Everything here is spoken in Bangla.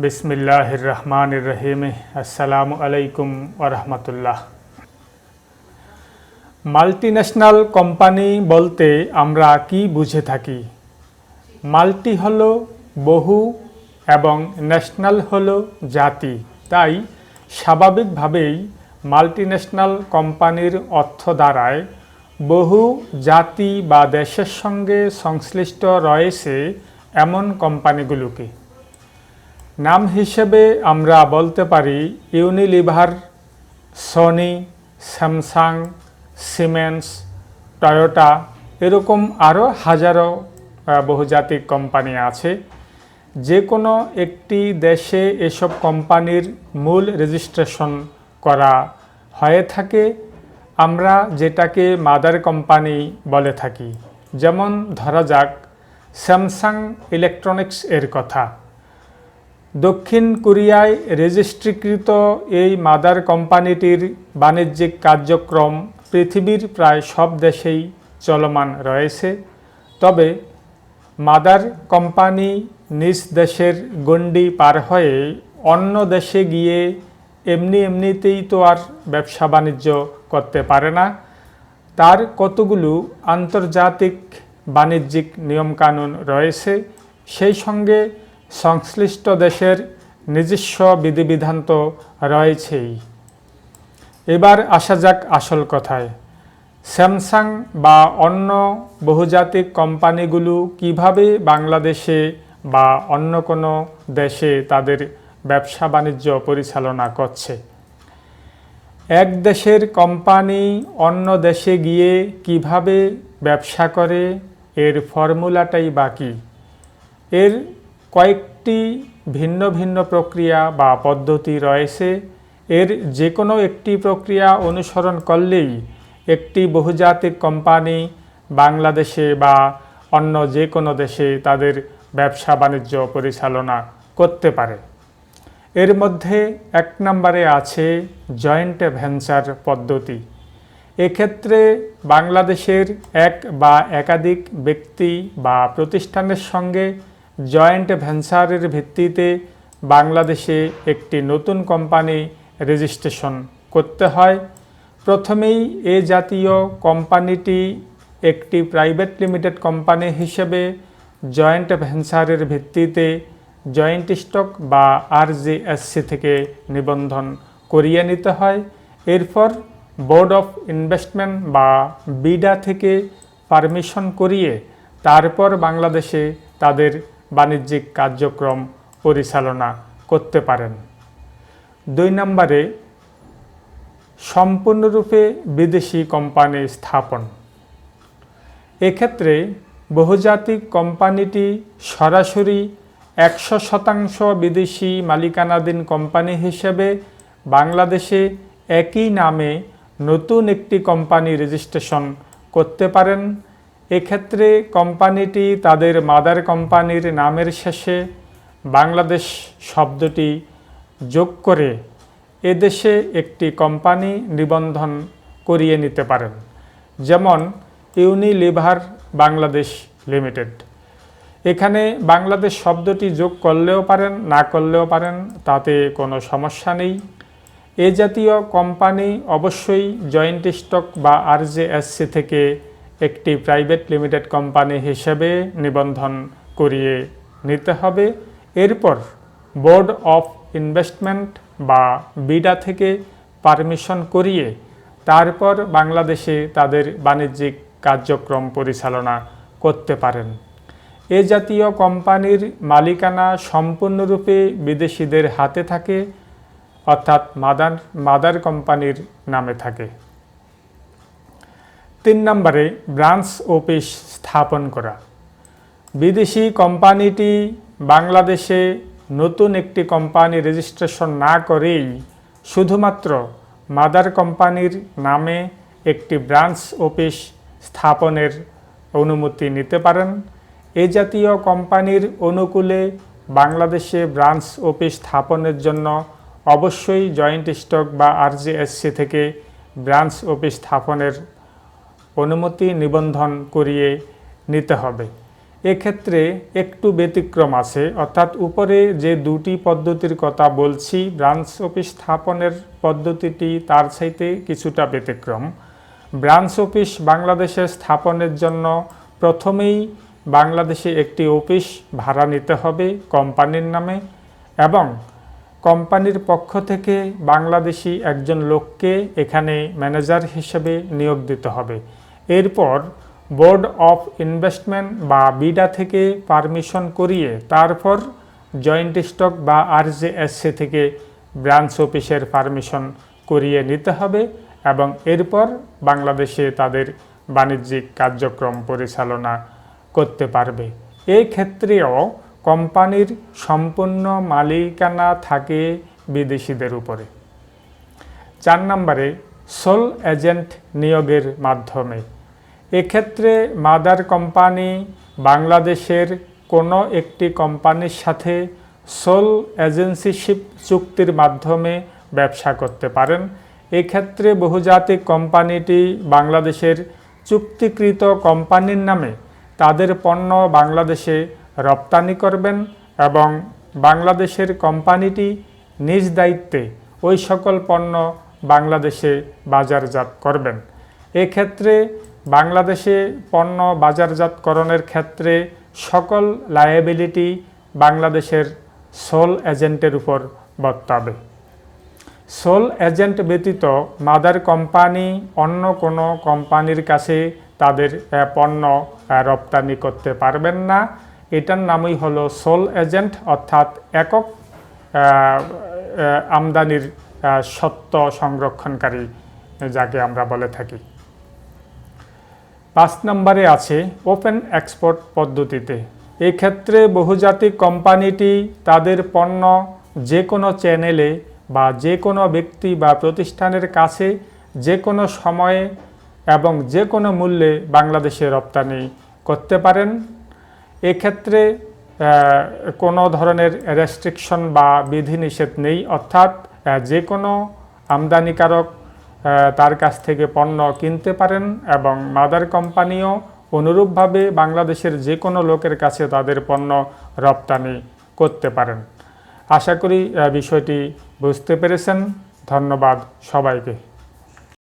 বিসমিল্লাহির রহমানির রহিম আসসালামু আলাইকুম ওরহমতুল্লাহ। মাল্টিন্যাশনাল কোম্পানি বলতে আমরা কি বুঝে থাকি? মাল্টি হলো বহু এবং ন্যাশনাল হলো জাতি। তাই স্বাভাবিকভাবেই মাল্টিন্যাশনাল কোম্পানির অর্থ দ্বারায় বহু জাতি বা দেশের সঙ্গে সংশ্লিষ্ট রয়েছে এমন কোম্পানিগুলোকে। নাম হিসেবে আমরা বলতে পারি Unilever, Sony, Samsung, Siemens, Toyota, এরকম আরও হাজারো বহুজাতিক কোম্পানি আছে। যে কোনো একটি দেশে এসব কোম্পানির মূল রেজিস্ট্রেশন করা হয়ে থাকে। আমরা যেটাকে মাদার কোম্পানি বলে থাকি। যেমন ধরা যাক, স্যামসাং ইলেকট্রনিক্স এর কথা। দক্ষিণ কোরিয়ায় রেজিস্ট্রিকৃত এই মাদার কোম্পানিটির বাণিজ্যিক কার্যক্রম পৃথিবীর প্রায় সব দেশেই চলমান রয়েছে। তবে মাদার কোম্পানি নিজ দেশের গণ্ডি পার হয়ে অন্য দেশে গিয়ে এমনি এমনিতেই তো আর ব্যবসা বাণিজ্য করতে পারে না। তার কতগুলো আন্তর্জাতিক বাণিজ্যিক নিয়মকানুন রয়েছে, সেই সঙ্গে সংশ্লিষ্ট দেশের নিজস্ব বিধিবিধান তো রয়েছেই। এবার আসা যাক আসল কথায়। স্যামসাং বা অন্য বহুজাতিক কোম্পানিগুলো কীভাবে বাংলাদেশে বা অন্য কোনো দেশে তাদের ব্যবসা বাণিজ্য পরিচালনা করছে? এক দেশের কোম্পানি অন্য দেশে গিয়ে কীভাবে ব্যবসা করে? এর ফর্মুলাটাই বাকি এর কয়েকটি ভিন্ন ভিন্ন প্রক্রিয়া বা পদ্ধতি রয়েছে। এর যে কোনো একটি প্রক্রিয়া অনুসরণ করলেই একটি বহুজাতিক কোম্পানি বাংলাদেশে বা অন্য যে কোনো দেশে তাদের ব্যবসা বাণিজ্য পরিচালনা করতে পারে। এর মধ্যে এক নম্বরে আছে জয়েন্ট ভেঞ্চার পদ্ধতি। এক্ষেত্রে বাংলাদেশের এক বা একাধিক ব্যক্তি বা প্রতিষ্ঠানের সঙ্গে জয়েন্ট ভেঞ্চারের ভিত্তিতে বাংলাদেশে একটি নতুন কোম্পানি রেজিস্ট্রেশন করতে হয়। প্রথমেই এ জাতীয় কোম্পানিটি একটি প্রাইভেট লিমিটেড কোম্পানি হিসেবে জয়েন্ট ভেঞ্চারের ভিত্তিতে জয়েন্ট স্টক বা আরজিএসসি থেকে নিবন্ধন করিয়ে নিতে হয়। এরপর বোর্ড অফ ইনভেস্টমেন্ট বা বিডা থেকে পারমিশন করিয়ে তারপর বাংলাদেশে তাদের বাণিজ্যিক কার্যক্রম পরিচালনা করতে পারেন। দুই নম্বরে, সম্পূর্ণরূপে বিদেশি কোম্পানি স্থাপন। এক্ষেত্রে বহুজাতিক কোম্পানিটি সরাসরি একশো শতাংশ বিদেশি মালিকানাধীন কোম্পানি হিসেবে বাংলাদেশে একই নামে নতুন একটি কোম্পানি রেজিস্ট্রেশন করতে পারেন। এক্ষেত্রে কোম্পানিটি তাদের মাদার কোম্পানির নামের শেষে বাংলাদেশ শব্দটি যোগ করে এদেশে একটি কোম্পানি নিবন্ধন করিয়ে নিতে পারেন। যেমন ইউনিলিভার বাংলাদেশ লিমিটেড। এখানে বাংলাদেশ শব্দটি যোগ করলেও পারেন, না করলেও পারেন, তাতে কোনো সমস্যা নেই। এ জাতীয় কোম্পানি অবশ্যই জয়েন্ট স্টক বা আরজেএসসি থেকে একটি প্রাইভেট লিমিটেড কোম্পানি হিসেবে নিবন্ধন করিয়ে নিতে হবে। এরপর বোর্ড অফ ইনভেস্টমেন্ট বা বিডা থেকে পারমিশন করিয়ে তারপর বাংলাদেশে তাদের বাণিজ্যিক কার্যক্রম পরিচালনা করতে পারেন। এ জাতীয় কোম্পানির মালিকানা সম্পূর্ণরূপে বিদেশিদের হাতে থাকে, অর্থাৎ মাদার মাদার কোম্পানির নামে থাকে। তিন নম্বরে ব্রাঞ্চ অফিস স্থাপন করা। বিদেশি কোম্পানিটি বাংলাদেশে নতুন একটি কোম্পানি রেজিস্ট্রেশন না করেই শুধুমাত্র মাদার কোম্পানির নামে একটি ব্রাঞ্চ অফিস স্থাপনের অনুমতি নিতে পারেন। এ জাতীয় কোম্পানির অনুকূলে বাংলাদেশে ব্রাঞ্চ অফিস স্থাপনের জন্য অবশ্যই জয়েন্ট স্টক বা আরজিএসসি থেকে ব্রাঞ্চ অফিস স্থাপনের অনুমতি নিবন্ধন করিয়ে নিতে হবে। এক্ষেত্রে একটু ব্যতিক্রম আছে, অর্থাৎ উপরে যে দুটি পদ্ধতির কথা বলছি, ব্রাঞ্চ অফিস স্থাপনের পদ্ধতিটি তার চাইতে কিছুটা ব্যতিক্রম। ব্রাঞ্চ অফিস বাংলাদেশে স্থাপনের জন্য প্রথমেই বাংলাদেশে একটি অফিস ভাড়া নিতে হবে কোম্পানির নামে এবং কোম্পানির পক্ষ থেকে বাংলাদেশি একজন লোককে এখানে ম্যানেজার হিসেবে নিয়োগ দিতে হবে। এরপর বোর্ড অফ ইনভেস্টমেন্ট বা বিডা থেকে পারমিশন করিয়ে তারপর জয়েন্ট স্টক বা আরজেএসসি থেকে ব্রাঞ্চ অফিসের পারমিশন করিয়ে নিতে হবে এবং এরপর বাংলাদেশে তাদের বাণিজ্যিক কার্যক্রম পরিচালনা করতে পারবে। ক্ষেত্রেও কোম্পানির সম্পূর্ণ মালিকানা থাকে বিদেশিদের উপরে। চার নম্বরে সোল এজেন্ট নিয়োগের মাধ্যমে। এক্ষেত্রে মাদার কোম্পানি বাংলাদেশের কোনো একটি কোম্পানির সাথে সোল এজেন্সিশিপ চুক্তির মাধ্যমে ব্যবসা করতে পারেন। এক্ষেত্রে বহুজাতিক কোম্পানিটি বাংলাদেশের চুক্তিকৃত কোম্পানির নামে তাদের পণ্য বাংলাদেশে রপ্তানি করবেন এবং বাংলাদেশের কোম্পানিটি নিজ দায়িত্বে ওই সকল পণ্য বাংলাদেশে বাজারজাত করবেন। এক্ষেত্রে বাংলাদেশে পণ্য বাজারজাতকরণের ক্ষেত্রে সকল লায়াবিলিটি বাংলাদেশের সোল এজেন্টের উপর বর্তাবে। সোল এজেন্ট ব্যতীত মাদার কোম্পানি অন্য কোনো কোম্পানির কাছে তাদের পণ্য রপ্তানি করতে পারবেন না। এটার নামই হলো সোল এজেন্ট অর্থাৎ একক আমদানির সত্য সংরক্ষণকারী, যাকে আমরা বলে থাকি। পাঁচ নম্বরে আছে ওপেন এক্সপোর্ট পদ্ধতিতে। এই ক্ষেত্রে বহুজাতিক কোম্পানিটি তাদের পণ্য যে কোনো চ্যানেলে বা যে কোনো ব্যক্তি বা প্রতিষ্ঠানের কাছে যে কোনো সময়ে এবং যে কোনো মূল্যে বাংলাদেশে রপ্তানি করতে পারেন। এক্ষেত্রে কোনো ধরনের রেস্ট্রিকশন বা বিধিনিষেধ নেই, অর্থাৎ যে কোনো আমদানিকারক তার কাছ থেকে পণ্য কিনতে পারেন এবং মাদার কোম্পানিও অনুরূপভাবে বাংলাদেশের যে কোনো লোকের কাছে তাদের পণ্য রপ্তানি করতে পারেন। আশা করি বিষয়টি বুঝতে পেরেছেন। ধন্যবাদ সবাইকে।